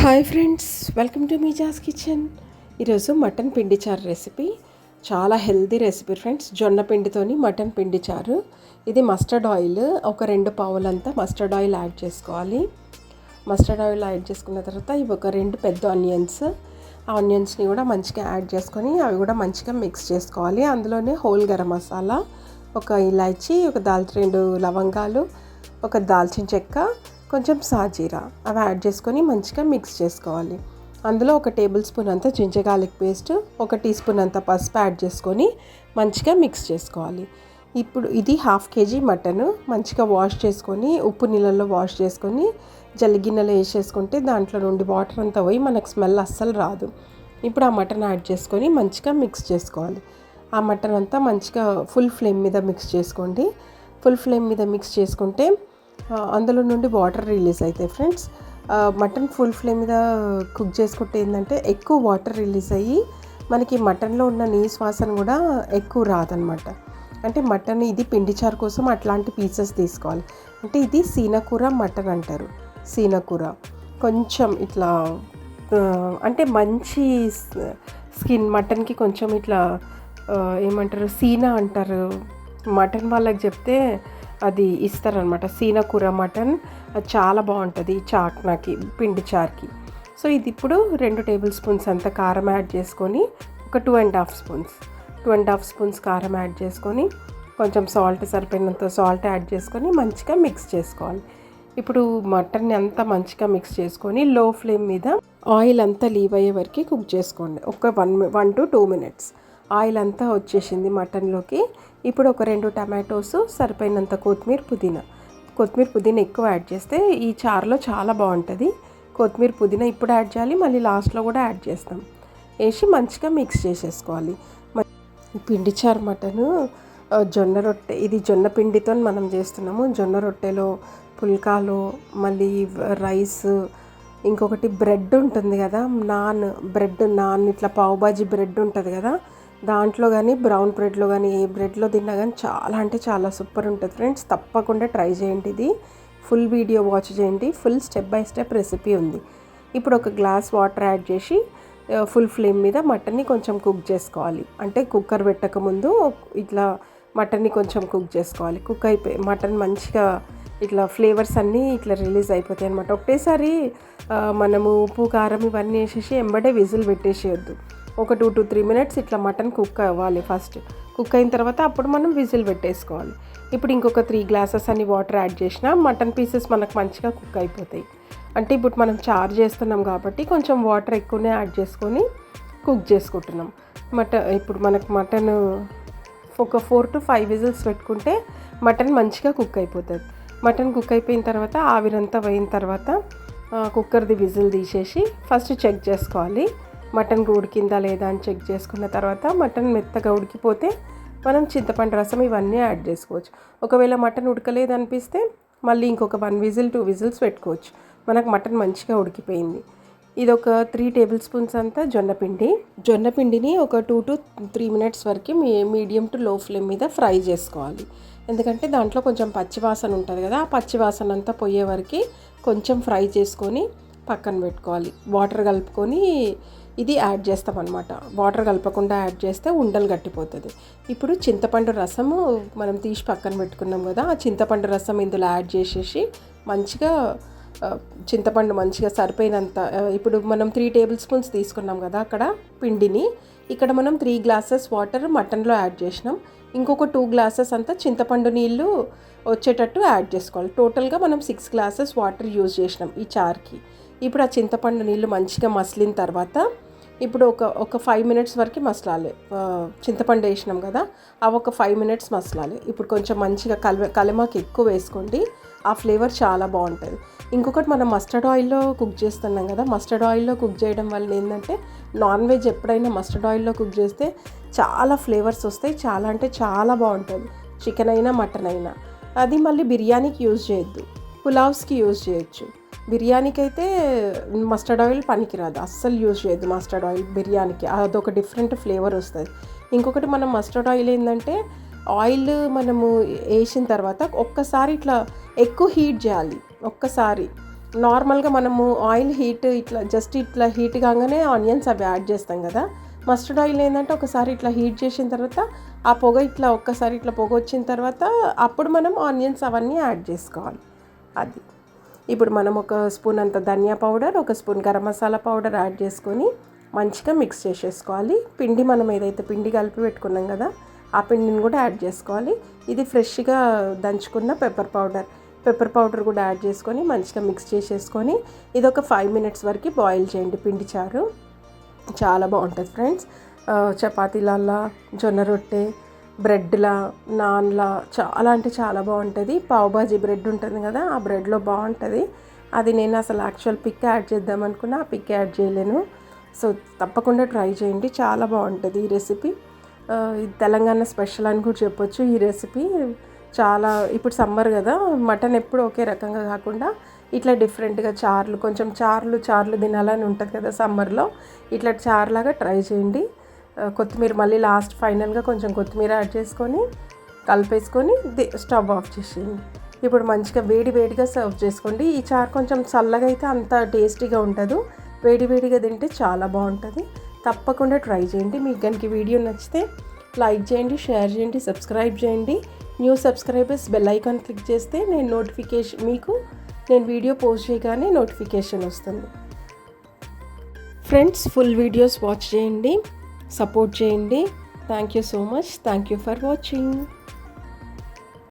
Hi friends welcome to మీ జాస్ kitchen. ఈరోజు మటన్ పిండి చారు రెసిపీ. చాలా హెల్దీ రెసిపీ ఫ్రెండ్స్ జొన్న పిండితోని మటన్ పిండి చారు. ఇది మస్టర్డ్ ఆయిల్ ఒక రెండు పావులంతా మస్టర్డ్ ఆయిల్ యాడ్ చేసుకోవాలి. మస్టర్డ్ ఆయిల్ యాడ్ చేసుకున్న తర్వాత ఇవి ఒక రెండు పెద్ద ఆనియన్స్. ఆ ఆనియన్స్ని కూడా మంచిగా యాడ్ చేసుకొని అవి కూడా మంచిగా మిక్స్ చేసుకోవాలి. అందులోనే హోల్ గరం మసాలా ఒక ఇలాచి ఒక దాల్చి రెండు లవంగాలు ఒక దాల్చిన చెక్క కొంచెం సాజీరా అవి యాడ్ చేసుకొని మంచిగా మిక్స్ చేసుకోవాలి. అందులో ఒక టేబుల్ స్పూన్ అంత జింజర్ గార్లిక్ పేస్ట్ ఒక టీ స్పూన్ అంత పసుపు యాడ్ చేసుకొని మంచిగా మిక్స్ చేసుకోవాలి. ఇప్పుడు ఇది హాఫ్ కేజీ మటన్ మంచిగా వాష్ చేసుకొని ఉప్పు నీళ్ళల్లో వాష్ చేసుకొని జల్లిగిన్నెలో వేసేసుకుంటే దాంట్లో నుండి వాటర్ అంతా పోయి మనకు స్మెల్ అస్సలు రాదు. ఇప్పుడు ఆ మటన్ యాడ్ చేసుకొని మంచిగా మిక్స్ చేసుకోవాలి. ఆ మటన్ అంతా మంచిగా ఫుల్ ఫ్లేమ్ మీద మిక్స్ చేసుకోండి. ఫుల్ ఫ్లేమ్ మీద మిక్స్ చేసుకుంటే అందులో నుండి వాటర్ రిలీజ్ అవుతాయి ఫ్రెండ్స్. మటన్ ఫుల్ ఫ్లేమ్ మీద కుక్ చేసుకుంటే ఏంటంటే ఎక్కువ వాటర్ రిలీజ్ అయ్యి మనకి మటన్లో ఉన్న నీ శ్వాసన కూడా ఎక్కువ రాదనమాట అంటే మటన్ ఇది పిండి చారు కోసం అట్లాంటి పీసెస్ తీసుకోవాలి. అంటే ఇది సీనకూర మటన్ అంటారు. సీనకూర. కొంచెం ఇట్లా అంటే మంచి స్కిన్ మటన్కి కొంచెం ఇట్లా ఏమంటారు సీనా అంటారు. మటన్ వాళ్ళకి చెప్తే అది ఇస్తారనమాట. సీన కూర మటన్ అది చాలా బాగుంటుంది ఈ చాక్నాకి పిండి చార్కి. సో ఇది ఇప్పుడు రెండు టేబుల్ స్పూన్స్ అంత కారం యాడ్ చేసుకొని ఒక two and half spoons. Two and half spoons కారం యాడ్ చేసుకొని కొంచెం సాల్ట్ సరిపోయినంత సాల్ట్ యాడ్ చేసుకొని మంచిగా మిక్స్ చేసుకోవాలి. ఇప్పుడు మటన్ని అంతా మంచిగా మిక్స్ చేసుకొని లో ఫ్లేమ్ మీద ఆయిల్ అంతా లీవ్ అయ్యే వరకు కుక్ చేసుకోండి. ఒక one one to two minutes. Oil అంతా వచ్చేసింది మటన్లోకి. ఇప్పుడు ఒక రెండు టమాటోస్ సరిపోయినంత కొత్తిమీర పుదీనా. కొత్తిమీర పుదీనా ఎక్కువ యాడ్ చేస్తే ఈ చారులో చాలా బాగుంటుంది. కొత్తిమీర పుదీనా ఇప్పుడు యాడ్ చేయాలి మళ్ళీ లాస్ట్లో కూడా యాడ్ చేస్తాం. వేసి మంచిగా మిక్స్ చేసేసుకోవాలి. మ- పిండి చారు మటను జొన్న రొట్టె ఇది జొన్న పిండితో మనం చేస్తున్నాము. జొన్న రొట్టెలో పుల్కాలు మళ్ళీ రైస్ ఇంకొకటి బ్రెడ్ ఉంటుంది కదా నాన్ బ్రెడ్ నాన్ ఇట్లా పావుబాజీ బ్రెడ్ ఉంటుంది కదా దాంట్లో కానీ బ్రౌన్ బ్రెడ్లో కానీ ఏ బ్రెడ్లో తిన్నా కానీ చాలా అంటే చాలా సూపర్ ఉంటుంది ఫ్రెండ్స్. తప్పకుండా ట్రై చేయండి ఇది. ఫుల్ వీడియో వాచ్ చేయండి. Full step by step recipe ఉంది. ఇప్పుడు ఒక గ్లాస్ వాటర్ యాడ్ చేసి ఫుల్ ఫ్లేమ్ మీద మటన్ని కొంచెం కుక్ చేసుకోవాలి. అంటే కుక్కర్ పెట్టక ముందు ఇట్లా మటన్ని కొంచెం కుక్ చేసుకోవాలి. కుక్ అయిపోయి మటన్ మంచిగా ఇట్లా ఫ్లేవర్స్ అన్నీ ఇట్లా రిలీజ్ అయిపోతాయి అనమాట ఒకటేసారి మనము ఉప్పు కారం ఇవన్నీ వేసేసి ఎంబడే విజిల్ పెట్టేసేయొద్దు. ఒక టూ టు త్రీ మినిట్స్ ఇట్లా మటన్ కుక్ అవ్వాలి ఫస్ట్. కుక్ అయిన తర్వాత అప్పుడు మనం విజిల్ పెట్టేసుకోవాలి. ఇప్పుడు ఇంకొక త్రీ గ్లాసెస్ అని వాటర్ యాడ్ చేసినా మటన్ పీసెస్ మనకు మంచిగా కుక్ అయిపోతాయి. అంటే ఇప్పుడు మనం చార్ చేస్తున్నాం కాబట్టి కొంచెం వాటర్ ఎక్కువనే యాడ్ చేసుకొని కుక్ చేసుకుంటున్నాం. మటన్ ఇప్పుడు మనకు మటన్ ఒక ఫోర్ టు ఫైవ్ విజిల్స్ పెట్టుకుంటే మటన్ మంచిగా కుక్ అయిపోతుంది. మటన్ కుక్ అయిపోయిన తర్వాత ఆవిరంతా పోయిన తర్వాత కుక్కర్ది విజిల్ తీసేసి ఫస్ట్ చెక్ చేసుకోవాలి. మటన్ ఉడికిందా లేదా అని చెక్ చేసుకున్న తర్వాత మటన్ మెత్తగా ఉడికిపోతే మనం చింతపండు రసం ఇవన్నీ యాడ్ చేసుకోవచ్చు. ఒకవేళ మటన్ ఉడకలేదు అనిపిస్తే మళ్ళీ ఇంకొక వన్ విజిల్ టూ విజిల్స్ పెట్టుకోవచ్చు. మనకు మటన్ మంచిగా ఉడికిపోయింది. ఇది ఒక త్రీ టేబుల్ స్పూన్స్ అంతా జొన్న పిండి. జొన్న పిండిని ఒక టూ టు త్రీ మినిట్స్ వరకు మీ మీడియం టు లో ఫ్లేమ్ మీద ఫ్రై చేసుకోవాలి. ఎందుకంటే దాంట్లో కొంచెం పచ్చివాసన ఉంటుంది కదా ఆ పచ్చివాసన అంతా పోయే వరకు కొంచెం ఫ్రై చేసుకొని పక్కన పెట్టుకోవాలి. వాటర్ కలుపుకొని ఇది యాడ్ చేస్తామన్నమాట. వాటర్ కలపకుండా యాడ్ చేస్తే ఉండలు గట్టిపోతుంది. ఇప్పుడు చింతపండు రసము మనం తీసి పక్కన పెట్టుకున్నాం కదా ఆ చింతపండు రసం ఇందులో యాడ్ చేసేసి మంచిగా చింతపండు మంచిగా సరిపోయినంత ఇప్పుడు మనం త్రీ టేబుల్ స్పూన్స్ తీసుకున్నాం కదా అక్కడ పిండిని. ఇక్కడ మనం త్రీ గ్లాసెస్ వాటర్ మటన్లో యాడ్ చేసినాం. ఇంకొక టూ గ్లాసెస్ అంతా చింతపండు నీళ్ళు వచ్చేటట్టు యాడ్ చేసుకోవాలి. టోటల్గా మనం సిక్స్ గ్లాసెస్ వాటర్ యూజ్ చేసినాం ఈ చార్కి. ఇప్పుడు ఆ చింతపండు నీళ్ళు మంచిగా మసిలిన తర్వాత ఇప్పుడు ఒక ఒక ఫైవ్ మినిట్స్ వరకు మసలాలి. చింతపండు వేసినాం కదా అవి ఒక ఫైవ్ మినిట్స్ మసలాలి. ఇప్పుడు కొంచెం మంచిగా కలి కలిమాకి ఎక్కువ వేసుకోండి ఆ ఫ్లేవర్ చాలా బాగుంటుంది. ఇంకొకటి మనం మస్టర్డ్ ఆయిల్లో కుక్ చేస్తున్నాం కదా మస్టర్డ్ ఆయిల్లో కుక్ చేయడం వల్ల ఏంటంటే నాన్ వెజ్ ఎప్పుడైనా మస్టర్డ్ ఆయిల్లో కుక్ చేస్తే చాలా ఫ్లేవర్స్ వస్తాయి చాలా అంటే చాలా బాగుంటుంది. చికెన్ అయినా మటన్ అయినా. అది మళ్ళీ బిర్యానీకి యూజ్ చేయొద్దు పులావ్స్కి యూజ్ చేయొచ్చు. బిర్యానీకి అయితే మస్టర్డ్ ఆయిల్ పనికిరాదు. అస్సలు యూజ్ చేయదు మస్టర్డ్ ఆయిల్ బిర్యానీకి. అదొక డిఫరెంట్ ఫ్లేవర్ వస్తుంది. ఇంకొకటి మనం మస్టర్డ్ ఆయిల్ ఏంటంటే ఆయిల్ మనము వేసిన తర్వాత ఒక్కసారి ఇట్లా ఎక్కువ హీట్ చేయాలి. ఒక్కసారి. నార్మల్గా మనము ఆయిల్ హీట్ ఇట్లా జస్ట్ ఇట్లా హీట్ కాగానే ఆనియన్స్ అవి యాడ్ చేస్తాం కదా. మస్టర్డ్ ఆయిల్ ఏంటంటే ఒకసారి ఇట్లా హీట్ చేసిన తర్వాత ఆ పొగ ఇట్లా ఒక్కసారి ఇట్లా పొగ వచ్చిన తర్వాత అప్పుడు మనం ఆనియన్స్ అవన్నీ యాడ్ చేసుకోవాలి. అది. ఇప్పుడు మనం ఒక స్పూన్ అంత ధనియా పౌడర్ ఒక spoon garam masala powder add చేసుకొని మంచిగా మిక్స్ చేసేసుకోవాలి. పిండి మనం ఏదైతే పిండి కలిపి పెట్టుకున్నాం కదా ఆ పిండిని కూడా యాడ్ చేసుకోవాలి. ఇది ఫ్రెష్గా దంచుకున్న పెప్పర్ పౌడర్ పెప్పర్ పౌడర్ కూడా యాడ్ చేసుకొని మంచిగా మిక్స్ చేసేసుకొని ఇది ఒక ఫైవ్ మినిట్స్ వరకు బాయిల్ చేయండి పిండి చారు. చాలా బాగుంటుంది ఫ్రెండ్స్ చపాతీలల్లా జొన్న రొట్టె బ్రెడ్లా నాన్లా చాలా అంటే చాలా బాగుంటుంది. పావుబాజీ బ్రెడ్ ఉంటుంది కదా ఆ బ్రెడ్లో బాగుంటుంది. అది నేను అసలు యాక్చువల్ పిక్ యాడ్ చేద్దాం అనుకున్నా ఆ పిక్ యాడ్ చేయలేను. సో తప్పకుండా ట్రై చేయండి. చాలా బాగుంటుంది ఈ రెసిపీ ఇది తెలంగాణ స్పెషల్ అని కూడా చెప్పొచ్చు ఈ రెసిపీ చాలా ఇప్పుడు సమ్మర్ కదా మటన్ ఎప్పుడు ఒకే రకంగా కాకుండా ఇట్లా డిఫరెంట్గా చార్లు కొంచెం చార్లు చార్లు తినాలని ఉంటుంది కదా సమ్మర్లో ఇట్లా చార్లాగా ట్రై చేయండి. కొత్తిమీర మళ్ళీ లాస్ట్ ఫైనల్గా కొంచెం కొత్తిమీర యాడ్ చేసుకొని కలిపేసుకొని స్టవ్ ఆఫ్ చేసేయండి. ఇప్పుడు మంచిగా వేడి వేడిగా సర్వ్ చేసుకోండి. ఈ చారు కొంచెం చల్లగా అయితే అంత టేస్టీగా ఉండదు. వేడి వేడిగా తింటే చాలా బాగుంటుంది. తప్పకుండా ట్రై చేయండి. మీకు కనుక వీడియో నచ్చితే లైక్ చేయండి షేర్ చేయండి సబ్స్క్రైబ్ చేయండి. New subscribers bell icon click చేస్తే నేను నోటిఫికేషన్ మీకు నేను వీడియో పోస్ట్ చేయగానే నోటిఫికేషన్ వస్తుంది. ఫ్రెండ్స్ ఫుల్ వీడియోస్ వాచ్ చేయండి. సపోర్ట్ చేయండి. Thank you so much thank you for watching